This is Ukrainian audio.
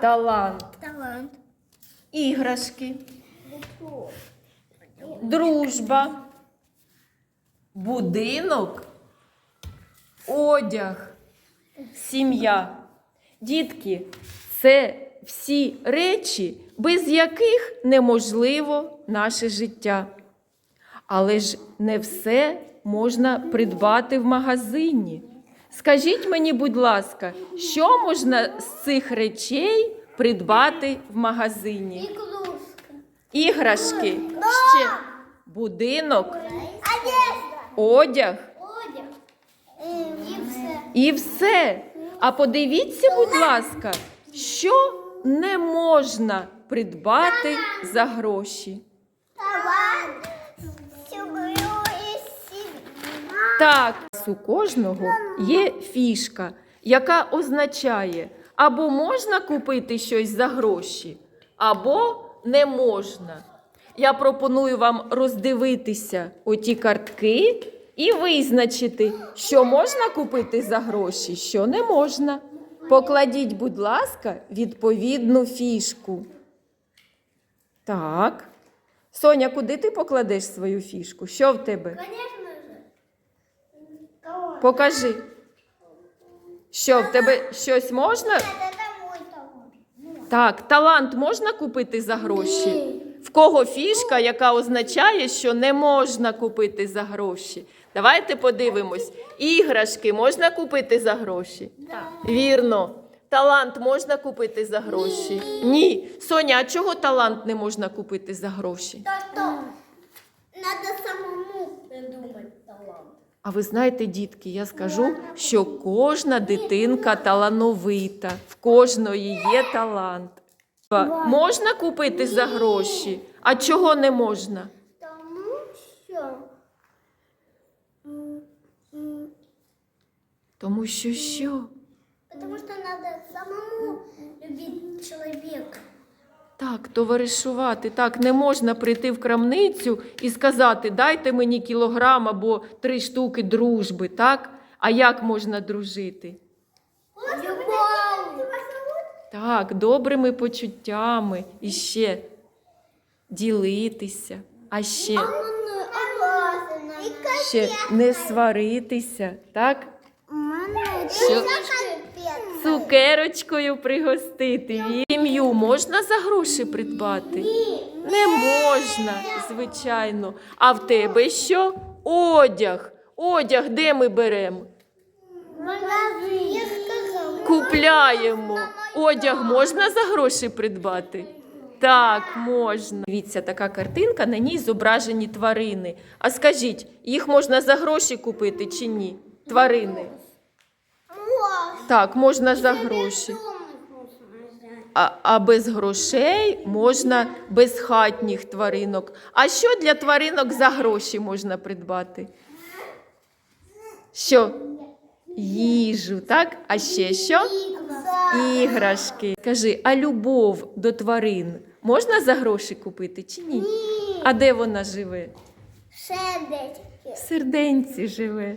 талант, Талант. іграшки, дружба, будинок, одяг, сім'я. Дітки, це всі речі, без яких неможливо наше життя. Але ж не все можна придбати в магазині. Скажіть мені, будь ласка, що можна з цих речей придбати в магазині? Іграшки, ще будинок, одяг Одяг. І все. А подивіться, будь ласка, що не можна придбати за гроші. Сім'я. Так, у кожного є фішка, яка означає, або можна купити щось за гроші, або не можна. Я пропоную вам роздивитися оті картки і визначити, що можна купити за гроші, що не можна. Покладіть, будь ласка, відповідну фішку. Так. Соня, куди ти покладеш свою фішку? Що в тебе? Покажи. Що, в тебе щось можна? Так, талант можна купити за гроші? В кого фішка, яка означає, що не можна купити за гроші? Давайте подивимось. Іграшки можна купити за гроші? Вірно. Талант можна купити за гроші? Ні. Соня, а чого талант не можна купити за гроші? То, что надо самому придумать талант. А ви знаєте, дітки, я скажу, що кожна дитинка талановита, в кожної є талант. Можна купити за гроші, а чого не можна? Тому що Тому що що? Потому что надо самому любить человека. Так, товаришувати. Так, не можна прийти в крамницю і сказати, дайте мені кілограм або три штуки дружби, так? А як можна дружити? Так, добрими почуттями і ще ділитися, а ще. ще не сваритися, так? Що? Цукерочкою пригостити. Сім'ю можна за гроші придбати? Не можна, звичайно. А в тебе що? Одяг. Одяг де ми беремо? Купляємо. Одяг можна за гроші придбати? Так, можна. Дивіться, така картинка, на ній зображені тварини. А скажіть, їх можна за гроші купити чи ні? Тварини. Так, можна за гроші. А, а без грошей можна безхатніх тваринок. А що для тваринок за гроші можна придбати? Що? Їжу, так? А ще що? Іграшки. Скажи, а любов до тварин можна за гроші купити чи ні? А де вона живе? В серденці живе.